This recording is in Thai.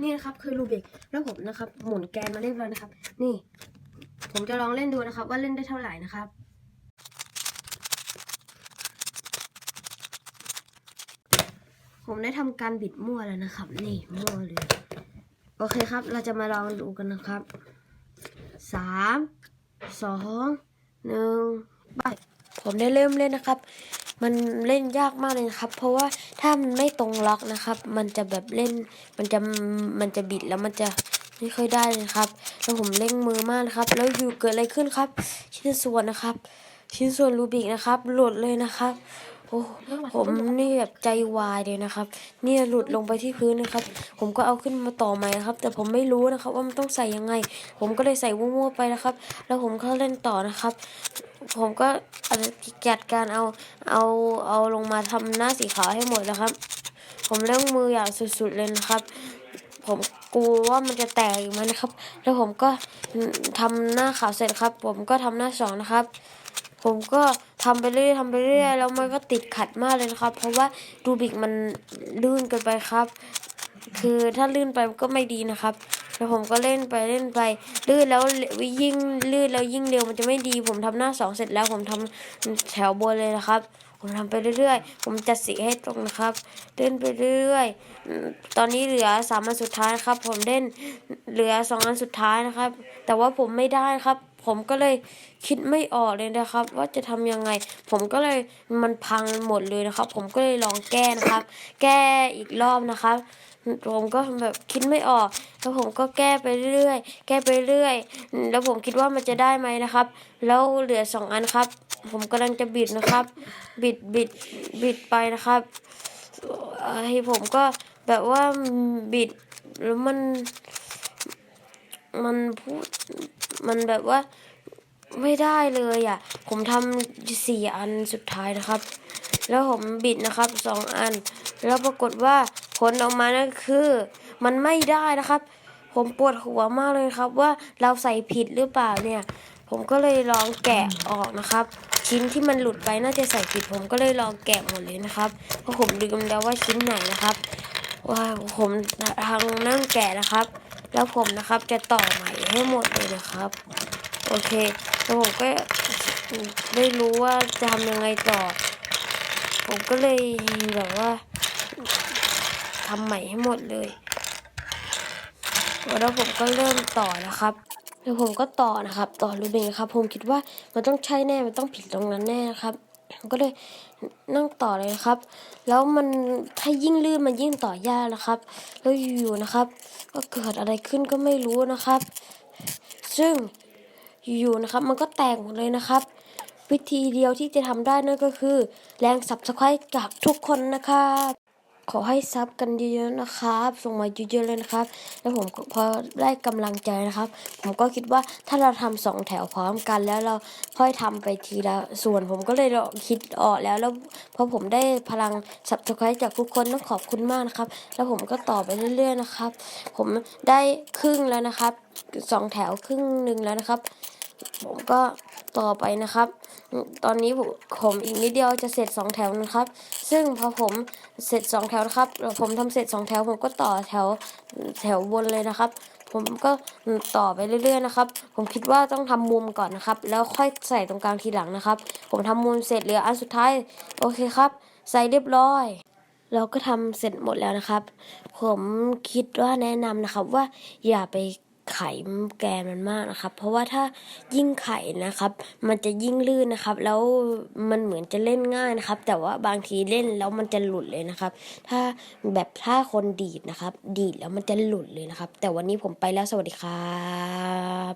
นี่นะครับคือรูบิกแล้วผมนะครับ หมุนแกนมาเรียบร้อยนะครับ นี่ ผมจะลองเล่นดูนะครับ ว่าเล่นได้เท่าไหร่นะครับผมได้ทำการบิดมั่วแล้วนะครับ นี่มั่วเลยโอเคครับ เราจะมาลองดูกันนะครับสามสองหนึ่งไป ผมได้เริ่มเล่นนะครับ มันเล่นยากมากเลยนะครับ เพราะว่าถ้ามันไม่ตรงล็อกนะครับ มันจะแบบเล่น มันจะมันจะบิดแล้วมันจะไม่ค่อยได้เลยครับ แล้วผมเล่งมือมากนะครับ แล้วอยู่เกิดอะไรขึ้นครับ ชิ้นส่วนนะครับ ชิ้นส่วนรูบิกนะครับ หลุดเลยนะครับ อ้ผมนี่แบบใจวายเลยนะครับ เนี่ยหลุดลงไปที่พื้นนะครับ ผมก็เอาขึ้นมาต่อใหม่นะครับ แต่ผมไม่รู้นะครับว่ามันต้องใส่ยังไง ผมก็เลยใส่มั่วๆไปนะครับ แล้วผมก็เล่นต่อนะครับ ผมก็อาจจะจัดการเอาเอาเอาลงมาทำหน้าสีขาวให้หมดนะครับ ผมเร่งมืออย่างสุดๆเลยนะครับ ผมกลัวว่ามันจะแตกอีกไหมนะครับ แล้วผมก็ทำหน้าขาวเสร็จครับ ผมก็ทำหน้าสองนะครับ ผมก็ทำไปเรื่อยทำไปเรื่อยแล้วมันก็ติดขัดมากเลยนะครับ เพราะว่ารูบิกมันลื่นเกินไปครับ คือถ้าลื่นไปก็ไม่ดีนะครับแล้วผมก็เล่นไปเล่นไปลื่นแล้วยิ่งลื่นแล้วยิ่งเร็วมันจะไม่ดี ผมทำหน้าสองเสร็จแล้วผมทำแถวบนเลยนะครับ ผมทำไปเรื่อยๆ ผมจัดสีให้ตรงนะครับเล่นไปเรื่อยๆตอนนี้เหลือสามอันสุดท้ายครับ ผมเล่นเหลือสองอันสุดท้ายนะครับ แต่ว่าผมไม่ได้ครับ ผมก็เลยคิดไม่ออกเลยนะครับ ว่าจะทำยังไง ผมก็เลยมันพังหมดเลยนะครับ ผมก็เลยลองแก้นะครับ แก้อีกรอบนะครับผมก็แบบคิดไม่ออก แล้วผมก็แก้ไปเรื่อยแก้ไปเรื่อย แล้วผมคิดว่ามันจะได้ไหมนะครับ แล้วเหลือสองอันครับ ผมกำลังจะบิดนะครับ บิดบิดบิดไปนะครับไอ้ผมก็แบบว่าบิดแล้วมันมันพูด มันแบบว่าไม่ได้เลยอะ ผมทำสี่อันสุดท้ายนะครับ แล้วผมบิดนะครับสองอัน แล้วปรากฏว่าผลออกมานั่นคือ มันไม่ได้นะครับ ผมปวดหัวมากเลยครับว่าเราใส่ผิดหรือเปล่าเนี่ย ผมก็เลยลองแกะออกนะครับ ชิ้นที่มันหลุดไปน่าจะใส่ผิด ผมก็เลยลองแกะหมดเลยนะครับเพราะผมลืมแล้วว่าชิ้นไหนนะครับว่าผมทางนั่งแกะนะครับ แล้วผมนะครับจะต่อใหม่ให้หมดเลยนะครับ โอเคแล้วผมก็ไม่รู้ว่าจะทำยังไงต่อ ผมก็เลยแบบว่าทำใหม่ให้หมดเลยแล้วผมก็เริ่มต่อนะครับแล้วผมก็ต่อนะครับ ต่อรูบิกนะครับ ผมคิดว่ามันต้องใช่แน่ มันต้องผิดตรงนั้นแน่นะครับ ผมก็เลยนั่งต่อเลยครับ แล้วมันถ้ายิ่งลื่นมันยิ่งต่อยากนะครับ แล้วอยู่ๆนะครับ ก็เกิดอะไรขึ้นก็ไม่รู้นะครับ ซึ่งอยู่ๆนะครับ มันก็แตกหมดเลยนะครับ วิธีเดียวที่จะทำได้นั่นก็คือ แรงสับสไครต์จากทุกคนนะครับ ขอให้ซับกันเยอะๆนะครับ ส่งมาเยอะๆเลยนะครับ แล้วผมพอได้กำลังใจนะครับ ผมก็คิดว่าถ้าเราทำสองแถวพร้อมกัน แล้วเราค่อยทำไปทีละส่วนผมก็เลยคิดออกแล้วแล้วพอผมได้พลังสับสไครต์จากทุกคนต้องขอบคุณมากนะครับ แล้วผมก็ต่อไปเรื่อย ๆนะครับ ผมได้ครึ่งแล้วนะครับสองแถวครึ่งหนึ่งแล้วนะครับ ผมก็ ต่อไปนะครับ ตอนนี้ผมอีกนิดเดียวจะเสร็จสองแถวนะครับ ซึ่งพอผมเสร็จสองแถวนะครับ ผมทำเสร็จสองแถวผมก็ต่อแถวแถวบนเลยนะครับ ผมก็ต่อไปเรื่อยๆนะครับ ผมคิดว่าต้องทำมุมก่อนนะครับ แล้วค่อยใส่ตรงกลางทีหลังนะครับ ผมทำมุมเสร็จเหลืออันสุดท้ายโอเคครับ ใส่เรียบร้อยเราก็ทำเสร็จหมดแล้วนะครับ ผมคิดว่าแนะนำนะครับว่าอย่าไป ไขแกนมันมากนะครับ เพราะว่าถ้ายิ่งไขนะครับ มันจะยิ่งลื่นนะครับ แล้วมันเหมือนจะเล่นง่ายนะครับ แต่ว่าบางทีเล่นแล้วมันจะหลุดเลยนะครับ ถ้าแบบถ้าคนดีดนะครับ ดีดแล้วมันจะหลุดเลยนะครับ แต่วันนี้ผมไปแล้วสวัสดีครับ